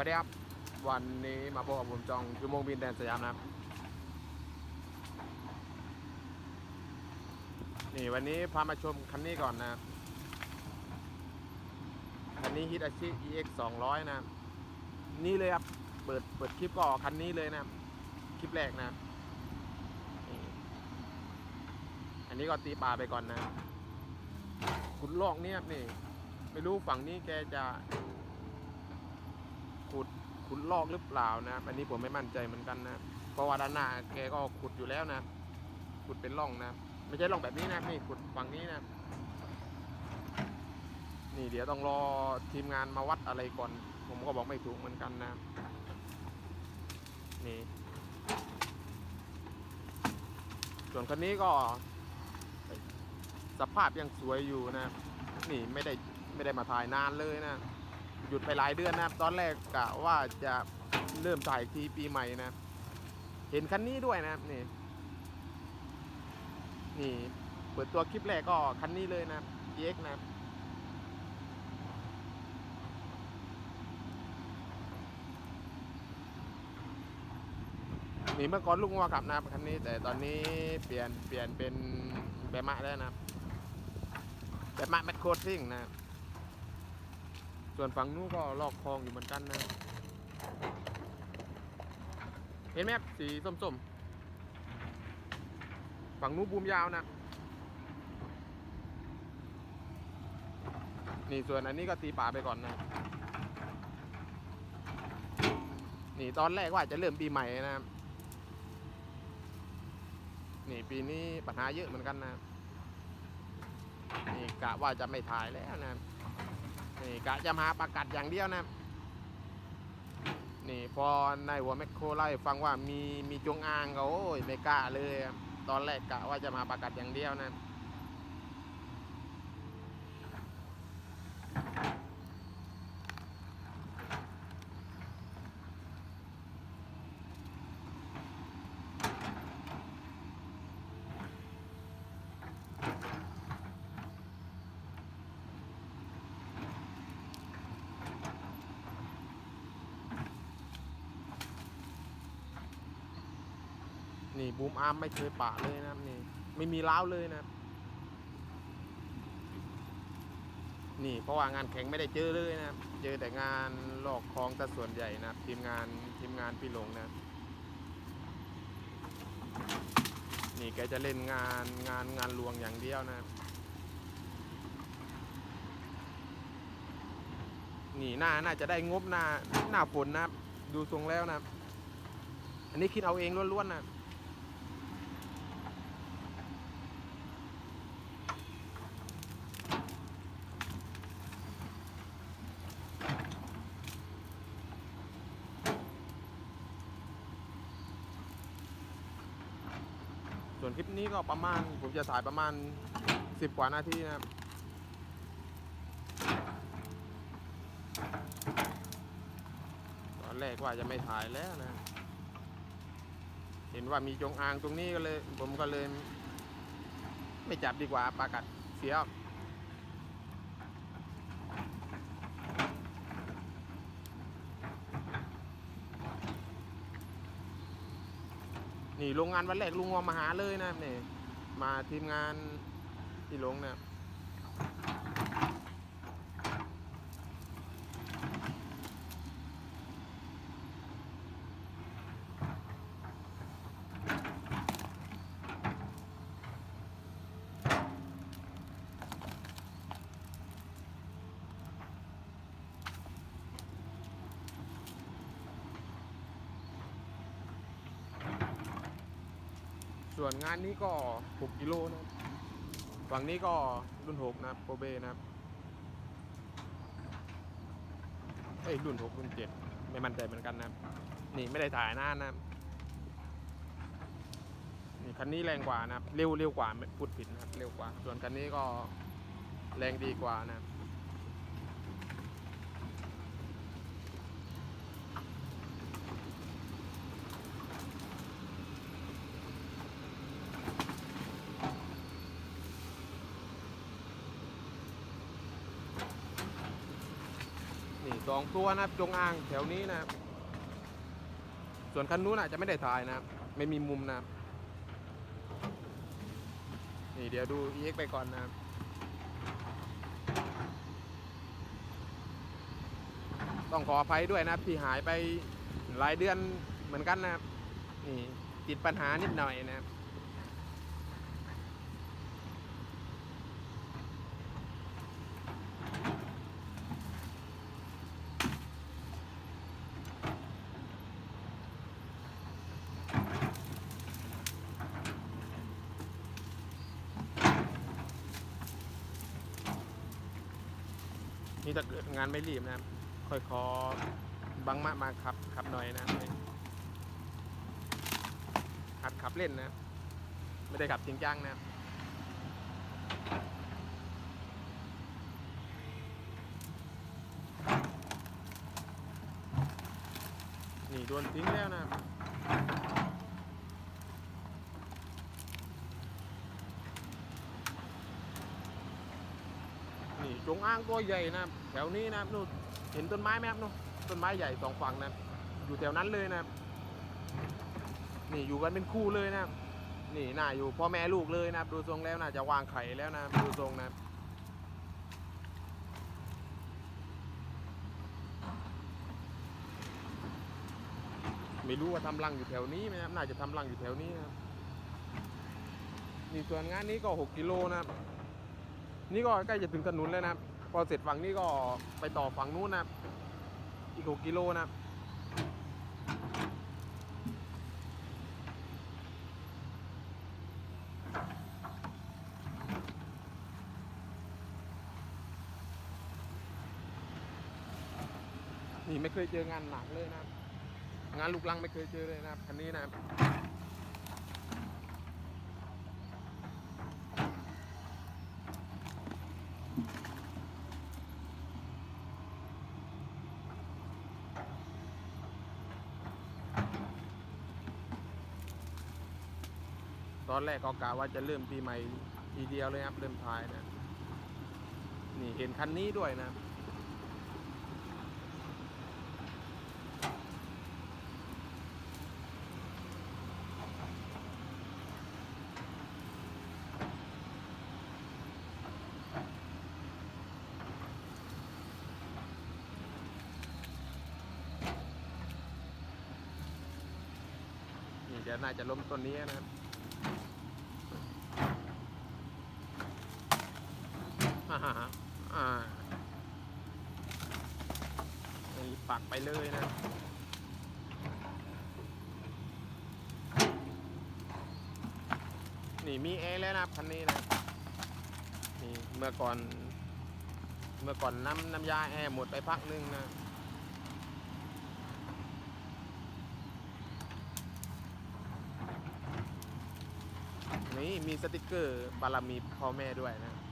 วัสดีครับ วันนี้มาพบกับผมจองชั่วโมงบินแดนสยามนะครับ นี่วันนี้พามาชมคันนี้ก่อนนะคันนี้ฮิตอาชิ EX 200 นะ นี่เลยครับ เปิดเปิดคลิปก็คันนี้เลยนะ คลิปแรกนะ อันนี้ก็ตีปลาไปก่อนนะขุดลอกเนี่ยนี่ ไม่รู้ฝั่งนี้แกจะ ขุดขุดลอกหรือเปล่านะอันนี้ผมไม่มั่นใจเหมือนกันนะเพราะว่าด้านหน้าแกก็ขุดอยู่แล้วนะขุดเป็นร่องนะ ไม่ใช่ร่องแบบนี้นะนี่ขุดฝั่งนี้นะนี่เดี๋ยวต้องรอทีมงานมาวัดอะไรก่อน ผมก็บอกไม่ถูกเหมือนกันนะนี่ส่วนคันนี้ก็สภาพยังสวยอยู่นะ นี่ไม่ได้ไม่ได้มาถ่ายนานเลยนะ หยุดไปหลายเดือนนะครับ ตอนแรกกะว่าจะเริ่มถ่ายทีปีใหม่นะ เห็นคันนี้ด้วยนะครับนี่ นี่ เปิดตัวคลิปแรกก็คันนี้เลยนะครับ GX นะครับนี่เมื่อก่อนลุงว่าขับนะครับคันนี้ แต่ตอนนี้เปลี่ยนเปลี่ยนเป็นแบมะแล้วนะครับแบมะแมคโครซิ่งนะครับ ส่วนฝั่งนู้นก็ลอกคลองอยู่เหมือนกันนะ เห็นไหมครับสีส้มๆ ฝั่งนู้นบูมยาวนะ นี่ส่วนอันนี้ก็ตีป่าไปก่อนนะ นี่ตอนแรกว่าจะเริ่มปีใหม่นะครับนี่ปีนี้ปัญหาเยอะเหมือนกันนะ นี่กะว่าจะไม่ถ่ายแล้วนะ นี่กะจะมาประกาศอย่างเดียวนะนี่พอนายหัวแมคโครไล่ฟังว่ามีมีจงอางก็โอ้ยไม่กล้าเลย ตอนแรกกะว่าจะมาประกาศอย่างเดียวนะ นี่บูมอาร์มไม่เคยปะเลยนะครับนี่ไม่มีล้าวเลยนะนี่เพราะว่างานแข่งไม่ได้เจอเลยนะเจอแต่งานลอกคลองแต่ส่วนใหญ่นะทีมงานทีมงานพี่หลงนะนี่แกจะเล่นงานงานงานลวงอย่างเดียวนะนี่น่าน่าจะได้งบหน้าหน้าฝนนะดูทรงแล้วนะ อันนี้คิดเอาเองล้วนๆนะ วนคลิปนี้ก็ประมาณ ผมจะถ่ายประมาณสิบกว่านาทีนะครับตอนแรกว่าจะไม่ถ่ายแล้วนะ เห็นว่ามีจงอางตรงนี้ก็เลย ผมก็เลย ไม่จับดีกว่าปากัดเสีย นี่โรงงานวันแรกลุงงอมาหาเลยนะนี่มาทีมงานที่ลงนะ ส่วนงานนี้ก็ 6กิโลนะฝั่งนี้ก็รุ่น 6 นะครับโปรเบนะครับเอ้ยรุ่น 6 รุ่น 7 ไม่มั่นใจเหมือนกันนะนี่ไม่ได้ถ่ายหน้านะนี่คันนี้แรงกว่านะครับเร็วเร็วกว่าพูดผิดนะครับเร็วกว่า ส่วนคันนี้ก็แรงดีกว่านะครับ นี่ สองตัวนะครับจงอางแถวนี้นะครับส่วนคันนู้นอาจจะไม่ได้ถ่ายนะครับไม่มีมุมนะครับนี่เดี๋ยวดู EX ไปก่อนนะครับต้องขออภัยด้วยนะครับที่หายไปหลายเดือนเหมือนกันนะครับนี่ติดปัญหานิดหน่อยนะครับ นี่ถ้าเกิดงานไม่รีบนะครับค่อยขอบังมะมาขับขับหน่อยนะครับหัดขับเล่นนะ ไม่ได้ขับจริงจังนะนี่โดนทิ้งแล้วนะครับนี่ จงอ้างตัวใหญ่นะแถวนี้นะครับนู่นเห็นต้นไม้ไหมครับนู่นต้นไม้ใหญ่สองฝั่งนะอยู่แถวนั้นเลยนะนี่อยู่กันเป็นคู่เลยนะนี่น่าอยู่พ่อแม่ลูกเลยนะครับดูทรงแล้วน่าจะวางไข่แล้วนะดูทรงนะไม่รู้ว่าทำรังอยู่แถวนี้ไหมครับน่าจะทำรังอยู่แถวนี้นะนี่ส่วนงานนี้ก็หกกิโลนะครับ นี่ก็ใกล้จะถึงถนนแล้วนะครับ พอเสร็จฝั่งนี้ก็ไปต่อฝั่งนู้นนะครับอีกหกกิโลนะครับนี่ไม่เคยเจองานหนักเลยนะครับ งานลูกลังไม่เคยเจอเลยนะครับคันนี้นะครับ ตอนแรกก็กะว่าจะเริ่มปีใหม่ทีเดียวเลยครับ เริ่มทายนะ นี่เห็นคันนี้ด้วยนะ นี่เดี๋ยวน่าจะล้มต้นนี้นะครับอ่าฮะอ่านี่ปักไปเลยนะนี่มีแอร์แล้วนะคันนี้นะนี่เมื่อก่อน เมื่อก่อนน้ำน้ำยาแอร์หมดไปพักหนึงนะ นี่มีสติกเกอร์บารมีพ่อแม่ด้วยนะ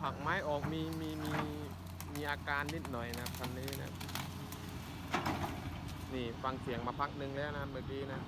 ผักไม้ออกมีมีมีมีอาการนิดหน่อยนะคันนี้นะ นี่ฟังเสียงมาพักหนึ่งแล้วนะเมื่อกี้นะ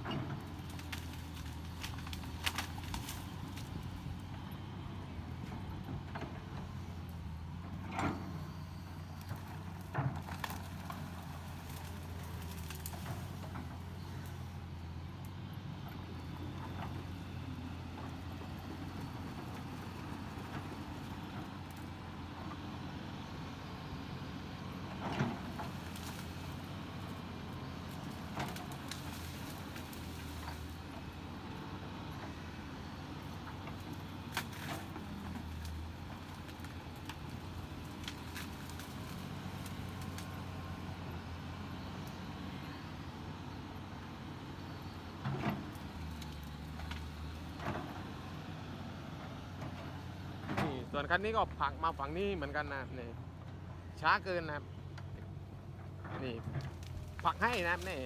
ส่วนคันนี้ก็ผักมาฝั่งนี้เหมือนกันนะนี่ช้าเกินนะครับ นี่ผักให้นะครับนี่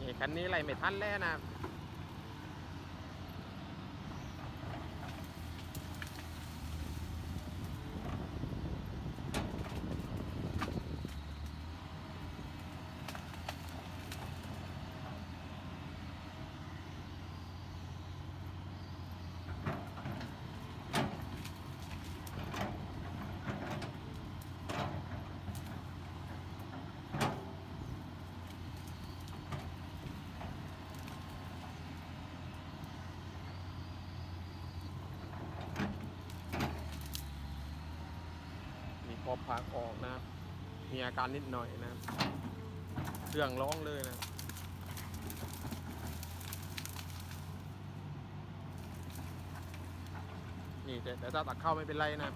นี่คันนี้ไล่ไม่ทันแล้วนะครับ อบผักออกนะ มีอาการนิดหน่อยนะ เครื่องร้องเลยนะนี่แต่แต่ถ้าตักเข้าไม่เป็นไรนะ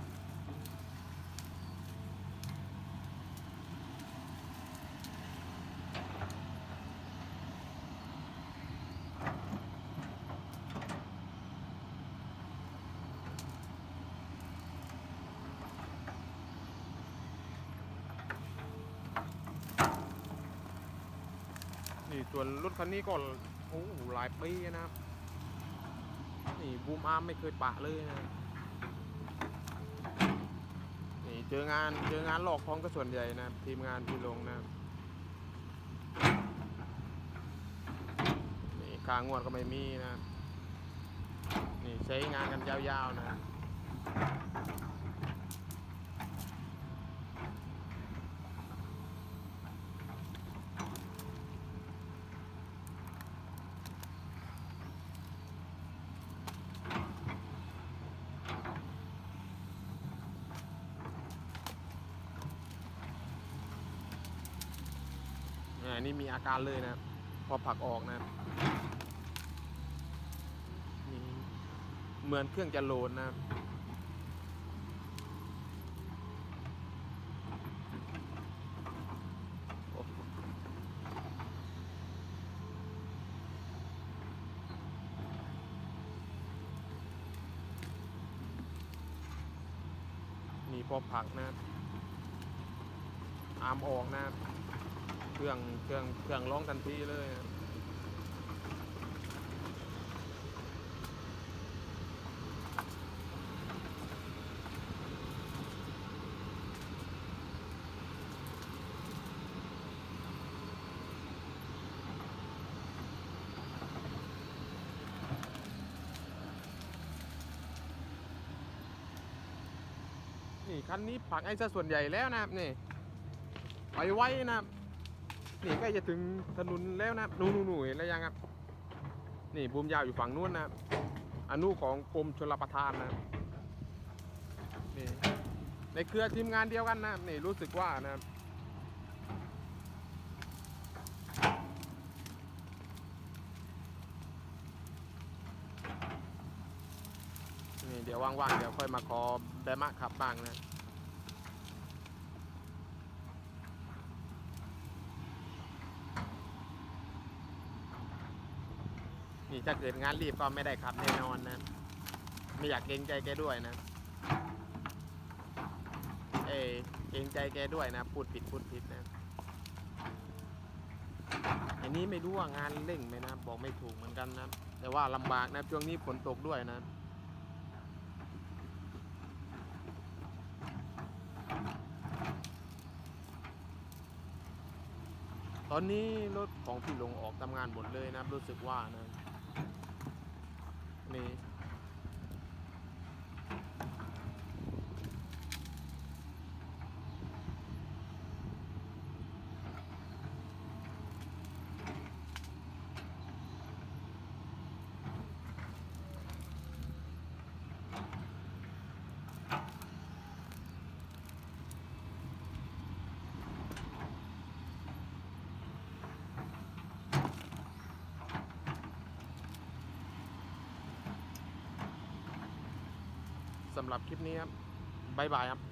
นี่ ส่วนรถคันนี้ก็โอ้โหหลายปีนะครับนี่บูมอาร์มไม่เคยปะเลยนะนี่เจองานเจองานหลอกทองก็ส่วนใหญ่นะทีมงานที่ลงนะนี่ค่างวดก็ไม่มีนะนี่ใช้งานกันยาวๆนะ อ่านี่มีอาการเลยนะพอผลักออกนะนี่เหมือนเครื่องจะโหลดนะนี่พอผักนะ อามออกนะ เครื่องเครื่องเครื่องร้องทันทีเลยนี่คันนี้ผักไอ้ซะส่วนใหญ่แล้วนะครับนี่ไปไว้นะครับ นี่ใกล้จะถึงถนนแล้วนะนู่นนู่นนู่นเห็นแล้วยังครับ นี่บูมยาวอยู่ฝั่งนู้นนะครับอนุของกรมชลประทานนะครับนี่ในเครือทีมงานเดียวกันนะครับนี่รู้สึกว่านะครับนี่เดี๋ยวว่างๆเดี๋ยวค่อยมาขอแบมะขับบ้างนะ นี่ถ้าเกิดงานรีบก็ไม่ได้ขับแน่นอนนะ ไม่อยากเกรงใจแกด้วยนะ เอเกรงใจแกด้วยนะ พูดผิดพูดผิดนะ อันนี้ไม่รู้ว่างานเร่งไหมนะ บอกไม่ถูกเหมือนกันนะ แต่ว่าลำบากนะช่วงนี้ฝนตกด้วยนะตอนนี้รถของพี่หลงออกทำงานหมดเลยนะรู้สึกว่านะ นี่ หรับคลิปนี้ครับบายบายครับ